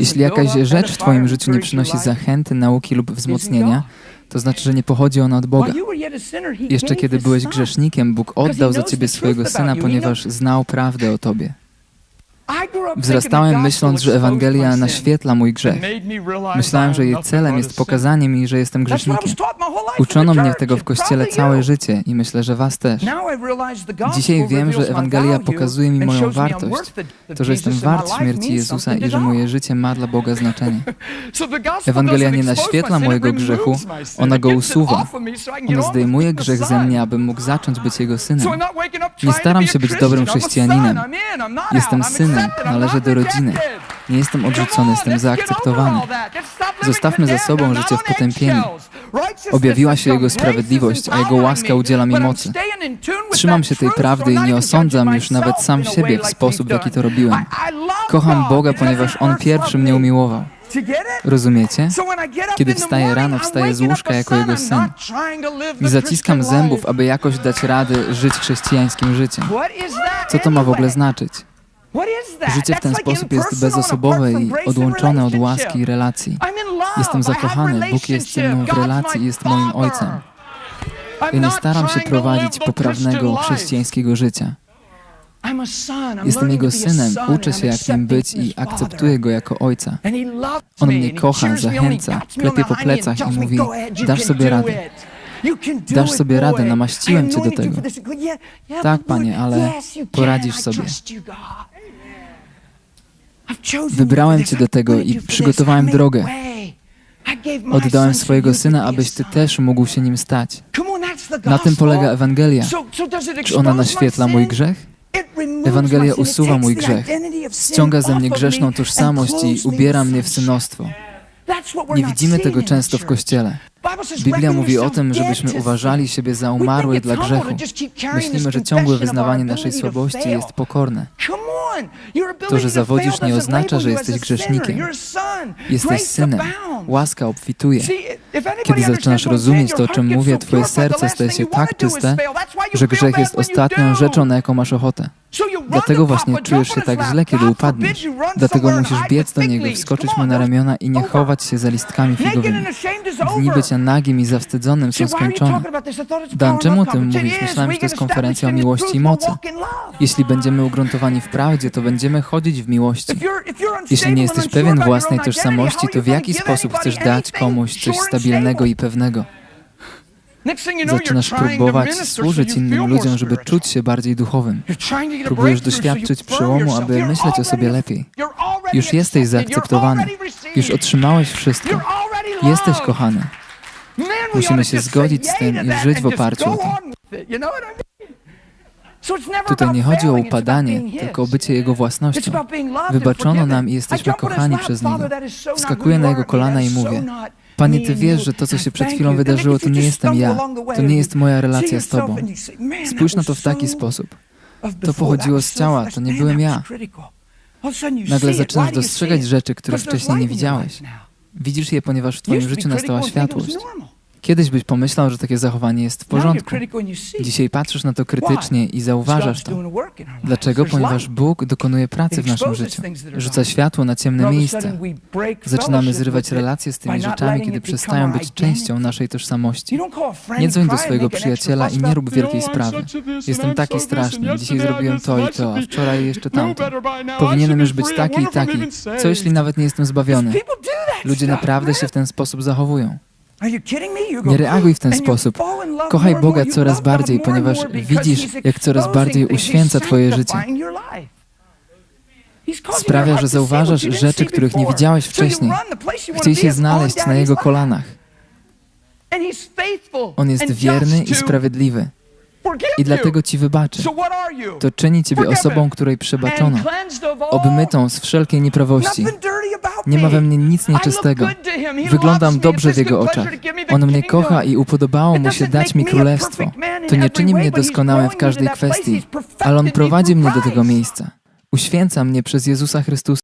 Jeśli jakaś rzecz w Twoim życiu nie przynosi zachęty, nauki lub wzmocnienia, to znaczy, że nie pochodzi ona od Boga. Jeszcze kiedy byłeś grzesznikiem, Bóg oddał za Ciebie swojego Syna, ponieważ znał prawdę o Tobie. Wzrastałem myśląc, że Ewangelia naświetla mój grzech. Myślałem, że jej celem jest pokazanie mi, że jestem grzesznikiem. Uczono mnie tego w kościele całe życie i myślę, że Was też. Dzisiaj wiem, że Ewangelia pokazuje mi moją wartość, to, że jestem wart śmierci Jezusa i że moje życie ma dla Boga znaczenie. Ewangelia nie naświetla mojego grzechu, ona go usuwa. Ona zdejmuje grzech ze mnie, abym mógł zacząć być Jego synem. Nie staram się być dobrym chrześcijaninem. Jestem synem, należę do rodziny. Nie jestem odrzucony, jestem zaakceptowany. Zostawmy za sobą życie w potępieniu. Objawiła się Jego sprawiedliwość, a Jego łaska udziela mi mocy. Trzymam się tej prawdy i nie osądzam już nawet sam siebie w sposób, w jaki to robiłem. Kocham Boga, ponieważ On pierwszy mnie umiłował. Rozumiecie? Kiedy wstaję rano, wstaję z łóżka jako Jego syn. Nie zaciskam zębów, aby jakoś dać radę żyć chrześcijańskim życiem. Co to ma w ogóle znaczyć? Życie w ten sposób jest bezosobowe i odłączone od łaski i relacji. Jestem zakochany, Bóg jest ze mną w relacji i jest moim Ojcem. Ja nie staram się prowadzić poprawnego chrześcijańskiego życia. Jestem Jego synem, uczę się jak nim być i akceptuję Go jako Ojca. On mnie kocha, zachęca, klepie po plecach i mówi, dasz sobie radę. Dasz sobie radę, namaściłem Cię do tego. Tak, Panie, ale poradzisz sobie. Wybrałem Cię do tego i przygotowałem drogę. Oddałem swojego Syna, abyś Ty też mógł się nim stać. Na tym polega Ewangelia. Czy ona naświetla mój grzech? Ewangelia usuwa mój grzech, ściąga ze mnie grzeszną tożsamość i ubiera mnie w synostwo. Nie widzimy tego często w Kościele. Biblia mówi o tym, żebyśmy uważali siebie za umarłych dla grzechu. Myślimy, że ciągłe wyznawanie naszej słabości jest pokorne. To, że zawodzisz, nie oznacza, że jesteś grzesznikiem. Jesteś synem. Łaska obfituje. Kiedy zaczynasz rozumieć to, o czym mówię, twoje serce staje się tak czyste, że grzech jest ostatnią rzeczą, na jaką masz ochotę. Dlatego właśnie czujesz się tak źle, kiedy upadniesz. Dlatego musisz biec do Niego, wskoczyć Mu na ramiona i nie chować się za listkami figowymi. Dni bycia nagim i zawstydzonym są skończone. Dan, czemu o tym mówisz? Myślałem, że to jest konferencja o miłości i mocy. Jeśli będziemy ugruntowani w prawdzie, to będziemy chodzić w miłości. Jeśli nie jesteś pewien własnej tożsamości, to w jaki sposób chcesz dać komuś coś stabilnego i pewnego? Zaczynasz próbować służyć innym ludziom, żeby czuć się bardziej duchowym. Próbujesz doświadczyć przełomu, aby myśleć o sobie lepiej. Już jesteś zaakceptowany. Już otrzymałeś wszystko. Jesteś kochany. Musimy się zgodzić z tym i żyć w oparciu o to. Tutaj nie chodzi o upadanie, tylko o bycie Jego własnością. Wybaczono nam i jesteśmy kochani przez Niego. Wskakuję na Jego kolana i mówię, Panie, Ty wiesz, że to, co się przed chwilą wydarzyło, to nie jestem ja. To nie jest moja relacja z Tobą. Spójrz na to w taki sposób. To pochodziło z ciała, to nie byłem ja. Nagle zaczynasz dostrzegać rzeczy, których wcześniej nie widziałeś. Widzisz je, ponieważ w Twoim życiu nastała światłość. Kiedyś byś pomyślał, że takie zachowanie jest w porządku. Dzisiaj patrzysz na to krytycznie i zauważasz to. Dlaczego? Ponieważ Bóg dokonuje pracy w naszym życiu. Rzuca światło na ciemne miejsca. Zaczynamy zrywać relacje z tymi rzeczami, kiedy przestają być częścią naszej tożsamości. Nie dzwoń do swojego przyjaciela i nie rób wielkiej sprawy. Jestem taki straszny. Dzisiaj zrobiłem to i to, a wczoraj jeszcze tamto. Powinienem już być taki i taki. Co jeśli nawet nie jestem zbawiony? Ludzie naprawdę się w ten sposób zachowują. Nie reaguj w ten sposób. Kochaj Boga coraz bardziej, ponieważ widzisz, jak coraz bardziej uświęca Twoje życie. Sprawia, że zauważasz rzeczy, których nie widziałeś wcześniej. Chciej się znaleźć na Jego kolanach. On jest wierny i sprawiedliwy. I dlatego Ci wybaczy. To czyni Ciebie osobą, której przebaczono, obmytą z wszelkiej nieprawości. Nie ma we mnie nic nieczystego. Wyglądam dobrze w Jego oczach. On mnie kocha i upodobało Mu się dać mi królestwo. To nie czyni mnie doskonałym w każdej kwestii, ale On prowadzi mnie do tego miejsca. Uświęca mnie przez Jezusa Chrystusa.